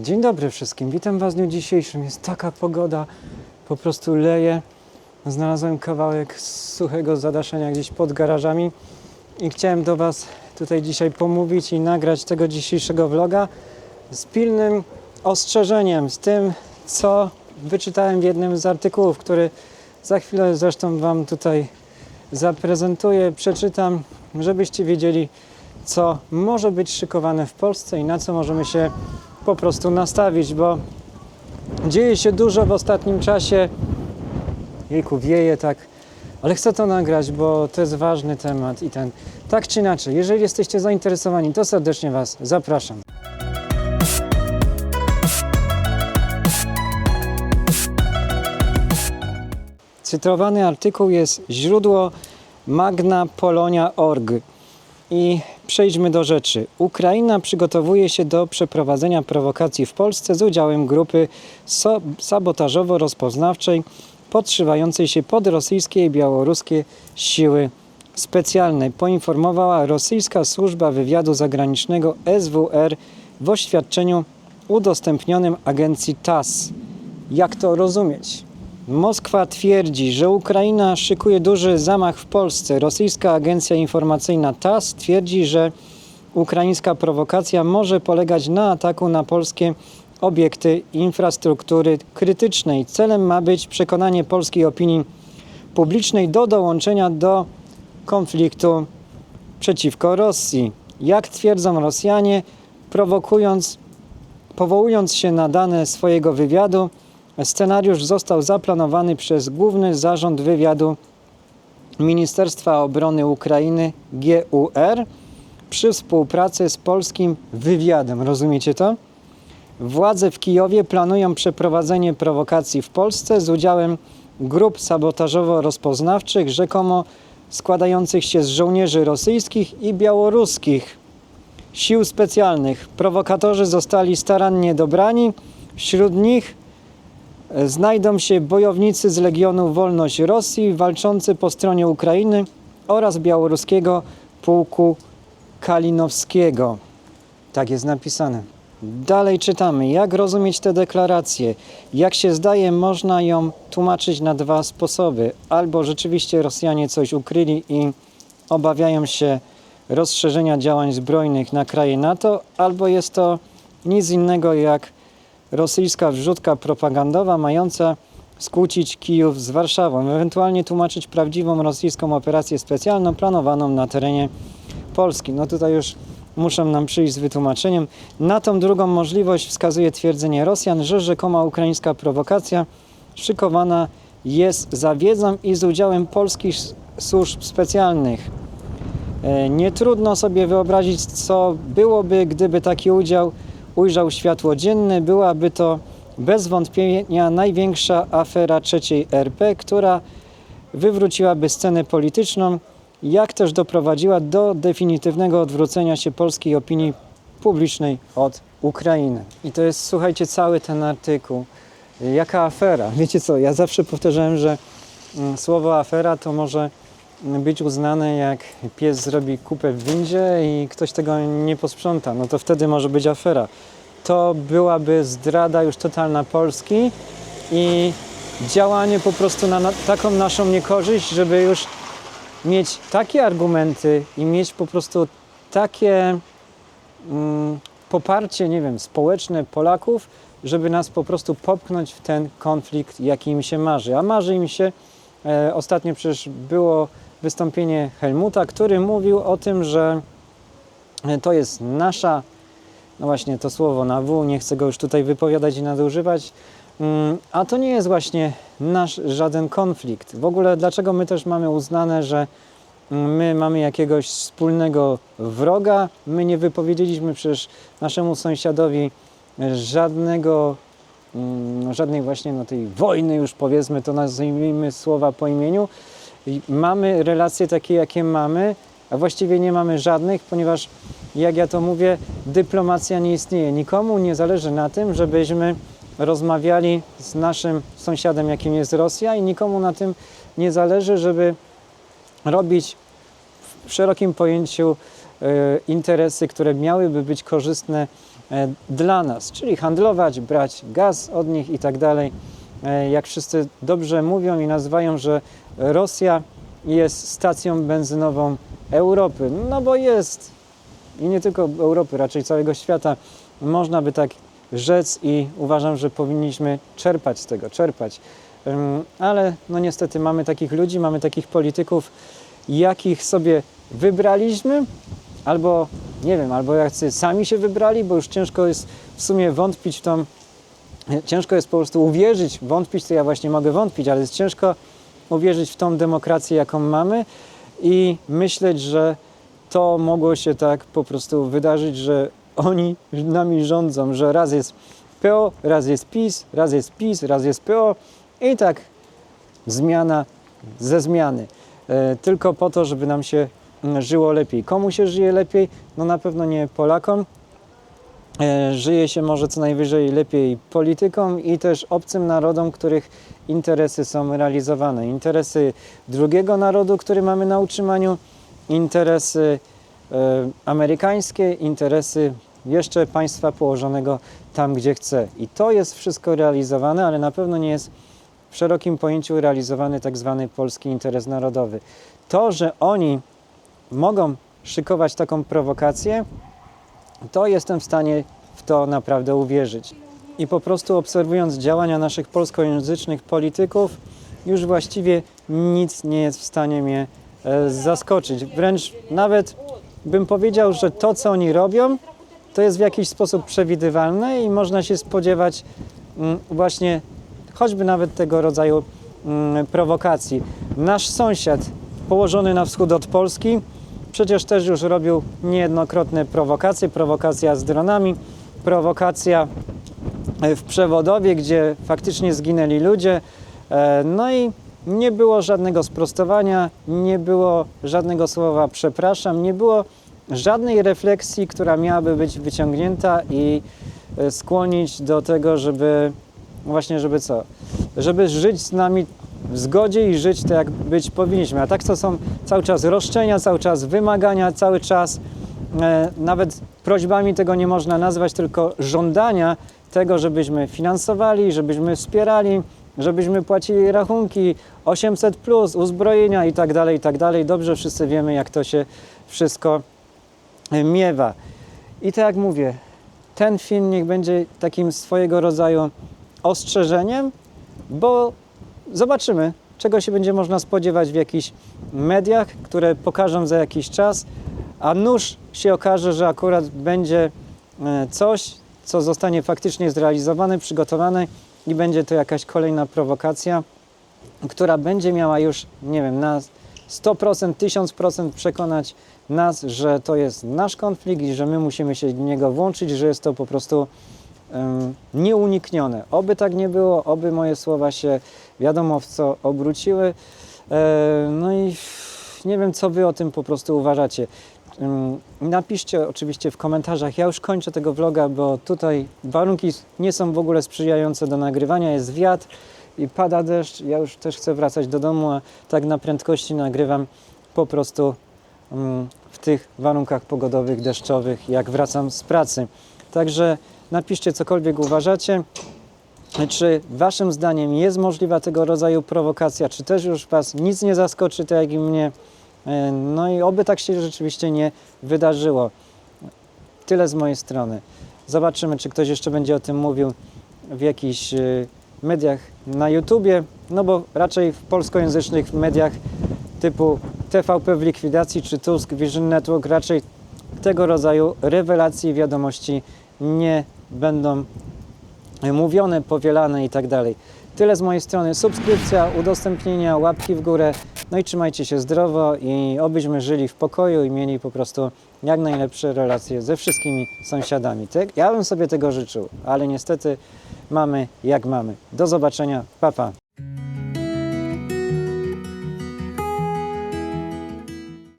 Dzień dobry wszystkim, witam Was w dniu dzisiejszym. Jest taka pogoda, po prostu leje. Znalazłem kawałek suchego zadaszenia gdzieś pod garażami i chciałem do Was tutaj dzisiaj pomówić i nagrać tego dzisiejszego vloga z pilnym ostrzeżeniem, z tym, co wyczytałem w jednym z artykułów, który za chwilę zresztą Wam tutaj zaprezentuję, przeczytam, żebyście wiedzieli, co może być szykowane w Polsce i na co możemy się po prostu nastawić, bo dzieje się dużo w ostatnim czasie. Jejku, wieje tak, ale chcę to nagrać, bo to jest ważny temat i ten. Tak czy inaczej, jeżeli jesteście zainteresowani, to serdecznie Was zapraszam. Cytowany artykuł jest źródło magnapolonia.org. I przejdźmy do rzeczy. Ukraina przygotowuje się do przeprowadzenia prowokacji w Polsce z udziałem grupy so- sabotażowo-rozpoznawczej podszywającej się pod rosyjskie i białoruskie siły specjalne, poinformowała rosyjska służba wywiadu zagranicznego SWR w oświadczeniu udostępnionym agencji TASS. Jak to rozumieć? Moskwa twierdzi, że Ukraina szykuje duży zamach w Polsce. Rosyjska agencja informacyjna TASS twierdzi, że ukraińska prowokacja może polegać na ataku na polskie obiekty infrastruktury krytycznej. Celem ma być przekonanie polskiej opinii publicznej do dołączenia do konfliktu przeciwko Rosji. Jak twierdzą Rosjanie, prowokując, powołując się na dane swojego wywiadu, Scenariusz został zaplanowany przez Główny Zarząd Wywiadu Ministerstwa Obrony Ukrainy GUR przy współpracy z polskim wywiadem. Rozumiecie to? Władze w Kijowie planują przeprowadzenie prowokacji w Polsce z udziałem grup sabotażowo-rozpoznawczych, rzekomo składających się z żołnierzy rosyjskich i białoruskich sił specjalnych. Prowokatorzy zostali starannie dobrani. Wśród nich znajdą się bojownicy z Legionu Wolność Rosji walczący po stronie Ukrainy oraz białoruskiego pułku Kalinowskiego. Tak jest napisane. Dalej czytamy, jak rozumieć tę deklarację. Jak się zdaje, można ją tłumaczyć na dwa sposoby. Albo rzeczywiście Rosjanie coś ukryli i obawiają się rozszerzenia działań zbrojnych na kraje NATO, albo jest to nic innego jak rosyjska wrzutka propagandowa mająca skłócić Kijów z Warszawą, ewentualnie tłumaczyć prawdziwą rosyjską operację specjalną planowaną na terenie Polski. No tutaj już muszą nam przyjść z wytłumaczeniem. Na tą drugą możliwość wskazuje twierdzenie Rosjan, że rzekoma ukraińska prowokacja szykowana jest za wiedzą i z udziałem polskich służb specjalnych. E, Nie trudno sobie wyobrazić, co byłoby, gdyby taki udział ujrzał światło dzienne. Byłaby to bez wątpienia największa afera trzeciej RP, która wywróciłaby scenę polityczną, jak też doprowadziła do definitywnego odwrócenia się polskiej opinii publicznej od Ukrainy. I to jest, słuchajcie, cały ten artykuł. Jaka afera? Wiecie co, ja zawsze powtarzałem, że mm, słowo afera to może być uznane jak pies zrobi kupę w windzie i ktoś tego nie posprząta, no to wtedy może być afera. To byłaby zdrada już totalna Polski i działanie po prostu na, na taką naszą niekorzyść, żeby już mieć takie argumenty i mieć po prostu takie mm, poparcie, nie wiem, społeczne Polaków, żeby nas po prostu popchnąć w ten konflikt, jaki im się marzy. A marzy im się, e, ostatnio przecież było wystąpienie Helmuta, który mówił o tym, że e, to jest nasza, no właśnie to słowo na W, nie chcę go już tutaj wypowiadać i nadużywać, mm, a to nie jest właśnie nasz żaden konflikt. W ogóle dlaczego my też mamy uznane, że mm, my mamy jakiegoś wspólnego wroga? My nie wypowiedzieliśmy przecież naszemu sąsiadowi żadnego, mm, żadnej właśnie no, tej wojny już powiedzmy, to nazwijmy słowa po imieniu. Mamy relacje takie, jakie mamy, a właściwie nie mamy żadnych, ponieważ, jak ja to mówię, dyplomacja nie istnieje. Nikomu nie zależy na tym, żebyśmy rozmawiali z naszym sąsiadem, jakim jest Rosja, i nikomu na tym nie zależy, żeby robić w szerokim pojęciu e, interesy, które miałyby być korzystne e, dla nas, czyli handlować, brać gaz od nich i tak dalej. E, Jak wszyscy dobrze mówią i nazywają, że Rosja jest stacją benzynową Europy, no bo jest i nie tylko Europy, raczej całego świata. Można by tak rzec i uważam, że powinniśmy czerpać z tego, czerpać. Ale no niestety mamy takich ludzi, mamy takich polityków, jakich sobie wybraliśmy, albo nie wiem, albo jacy sami się wybrali, bo już ciężko jest w sumie wątpić w tą, ciężko jest po prostu uwierzyć, wątpić to ja właśnie mogę wątpić, ale jest ciężko uwierzyć w tą demokrację, jaką mamy i myśleć, że to mogło się tak po prostu wydarzyć, że oni nami rządzą, że raz jest PO, raz jest PiS, raz jest PiS, raz jest PO i tak zmiana ze zmiany. E, tylko po to, żeby nam się żyło lepiej. Komu się żyje lepiej? No na pewno nie Polakom. E, Żyje się może co najwyżej lepiej politykom i też obcym narodom, których interesy są realizowane. Interesy drugiego narodu, który mamy na utrzymaniu, interesy e, amerykańskie, interesy jeszcze państwa położonego tam, gdzie chce. I to jest wszystko realizowane, ale na pewno nie jest w szerokim pojęciu realizowany tak zwany polski interes narodowy. To, że oni mogą szykować taką prowokację, to jestem w stanie w to naprawdę uwierzyć. I po prostu obserwując działania naszych polskojęzycznych polityków, już właściwie nic nie jest w stanie mnie e, zaskoczyć. Wręcz nawet bym powiedział, że to, co oni robią, to jest w jakiś sposób przewidywalne i można się spodziewać mm, właśnie choćby nawet tego rodzaju mm, prowokacji. Nasz sąsiad położony na wschód od Polski przecież też już robił niejednokrotne prowokacje, prowokacja z dronami, prowokacja e, w Przewodowie, gdzie faktycznie zginęli ludzie. E, No i nie było żadnego sprostowania, nie było żadnego słowa przepraszam, nie było żadnej refleksji, która miałaby być wyciągnięta i e, skłonić do tego, żeby właśnie, żeby co? Żeby żyć z nami w zgodzie i żyć tak, jak być powinniśmy. A tak to są cały czas roszczenia, cały czas wymagania, cały czas e, nawet prośbami tego nie można nazwać, tylko żądania tego, żebyśmy finansowali, żebyśmy wspierali, żebyśmy płacili rachunki 800 plus, uzbrojenia i tak dalej, i tak dalej. Dobrze wszyscy wiemy, jak to się wszystko e, miewa. I tak jak mówię, ten film niech będzie takim swojego rodzaju ostrzeżeniem, bo zobaczymy, czego się będzie można spodziewać w jakichś mediach, które pokażą za jakiś czas, a nuż się okaże, że akurat będzie e, coś, co zostanie faktycznie zrealizowane, przygotowane i będzie to jakaś kolejna prowokacja, która będzie miała już, nie wiem, na 100%, 1000% przekonać nas, że to jest nasz konflikt i że my musimy się do niego włączyć, że jest to po prostu em, nieuniknione. Oby tak nie było, oby moje słowa się wiadomo w co obróciły. E, no i nie wiem, co wy o tym po prostu uważacie. Ym, Napiszcie oczywiście w komentarzach. Ja już kończę tego vloga, bo tutaj warunki nie są w ogóle sprzyjające do nagrywania. Jest wiatr i pada deszcz. Ja już też chcę wracać do domu, a tak na prędkości nagrywam po prostu ym, w tych warunkach pogodowych, deszczowych, jak wracam z pracy. Także napiszcie cokolwiek uważacie. Czy Waszym zdaniem jest możliwa tego rodzaju prowokacja, czy też już Was nic nie zaskoczy, tak jak i mnie? E, No i oby tak się rzeczywiście nie wydarzyło. Tyle z mojej strony. Zobaczymy, czy ktoś jeszcze będzie o tym mówił w jakichś e, mediach na YouTubie, no bo raczej w polskojęzycznych mediach typu TVP w likwidacji czy Tusk Vision Network raczej tego rodzaju rewelacje i wiadomości nie będą mówione, powielane i tak dalej. Tyle z mojej strony. Subskrypcja, udostępnienia, łapki w górę. No i trzymajcie się zdrowo i obyśmy żyli w pokoju i mieli po prostu jak najlepsze relacje ze wszystkimi sąsiadami. Tak? Ja bym sobie tego życzył, ale niestety mamy jak mamy. Do zobaczenia. Pa, pa.